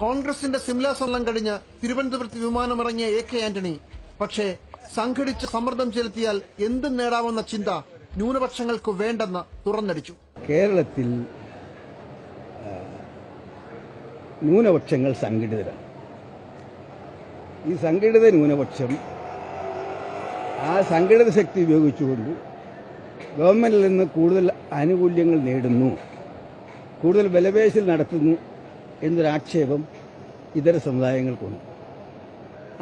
കോൺഗ്രസിന്റെ സിംല സ്വർണം കഴിഞ്ഞ് തിരുവനന്തപുരത്ത് വിമാനമിറങ്ങിയ എ കെ ആന്റണി. പക്ഷേ സംഘടിച്ച് സമ്മർദ്ദം ചെലുത്തിയാൽ എന്തും നേടാമെന്ന ചിന്ത ന്യൂനപക്ഷങ്ങൾക്ക് വേണ്ടെന്ന് തുറന്നടിച്ചു. കേരളത്തിൽ ന്യൂനപക്ഷങ്ങൾ സംഘടിതരാണ്. ഈ സംഘടിത ന്യൂനപക്ഷം ആ സംഘടിത ശക്തി ഉപയോഗിച്ചുകൊണ്ട് ഗവൺമെന്റിൽ നിന്ന് കൂടുതൽ ആനുകൂല്യങ്ങൾ നേടുന്നു. കൂടുതൽ വിലപേശൽ നടത്തുന്നു. എന്നൊരു ആക്ഷേപം ഇതര സമുദായങ്ങൾക്കുണ്ട്.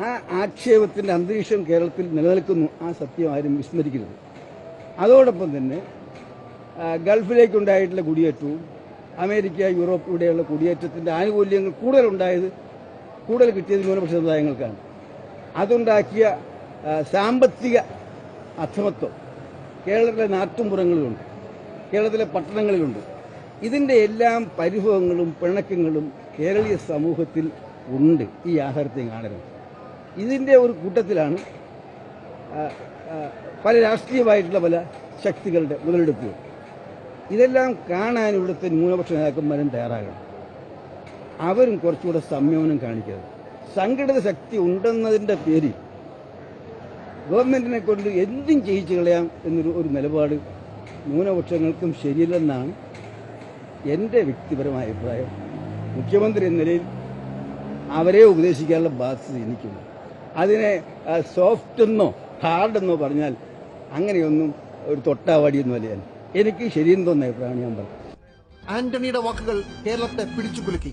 ആ ആക്ഷേപത്തിന്റെ അന്തരീക്ഷം കേരളത്തിൽ നിലനിൽക്കുന്നു. ആ സത്യം ആരും വിസ്മരിക്കരുത്. അതോടൊപ്പം തന്നെ ഗൾഫിലേക്കുണ്ടായിട്ടുള്ള കുടിയേറ്റവും അമേരിക്ക യൂറോപ്പ് ഇവിടെയുള്ള കുടിയേറ്റത്തിന്റെ ആനുകൂല്യങ്ങൾ കൂടുതലുണ്ടായത് കൂടുതൽ കിട്ടിയത് ന്യൂനപക്ഷ സമുദായങ്ങൾക്കാണ്. അതുണ്ടാക്കിയ സാമ്പത്തിക അസമത്വം കേരളത്തിലെ നാട്ടുമ്പുറങ്ങളിലുണ്ട്. കേരളത്തിലെ പട്ടണങ്ങളിലുണ്ട്. ഇതിന്റെ എല്ലാം പരിഭവങ്ങളും പിണക്കങ്ങളും കേരളീയ സമൂഹത്തിൽ ഉണ്ട് ഈ യാഥാർത്ഥ്യം കാണരുത് ഇതിന്റെ ഒരു കൂട്ടത്തിലാണ് പല രാഷ്ട്രീയമായിട്ടുള്ള പല ശക്തികളുടെ മുതലെടുപ്പുകൾ ഇതെല്ലാം കാണാൻ ഇവിടുത്തെ ന്യൂനപക്ഷ നേതാക്കന്മാരും തയ്യാറാകണം. അവരും കുറച്ചുകൂടെ സംയമനം കാണിക്കരുത് സംഘടിത ശക്തി ഉണ്ടെന്നതിന്റെ പേരിൽ ഗവൺമെന്റിനെ കൊണ്ട് എന്തും ചെയ്യിച്ചു കളയാം എന്നൊരു ഒരു നിലപാട് ന്യൂനപക്ഷങ്ങൾക്കും ശരിയല്ലെന്നാണ് എന്റെ വ്യക്തിപരമായ അഭിപ്രായം മുഖ്യമന്ത്രി എന്ന നിലയിൽ അവരെ ഉപദേശിക്കാനുള്ള ബാധ്യത എനിക്കുണ്ട്. അതിനെ സോഫ്റ്റ് എന്നോ ഹാർഡ് എന്നോ പറഞ്ഞാൽ അങ്ങനെയൊന്നും ഒരു തൊട്ടാവാടിയൊന്നും അല്ല. എനിക്ക് ശരിയെന്ന് തോന്നുന്ന അഭിപ്രായമാണ് ഞാൻ പറഞ്ഞത്. ആന്റണിയുടെ വാക്കുകൾ കേരളത്തെ പിടിച്ചുകുലുക്കി.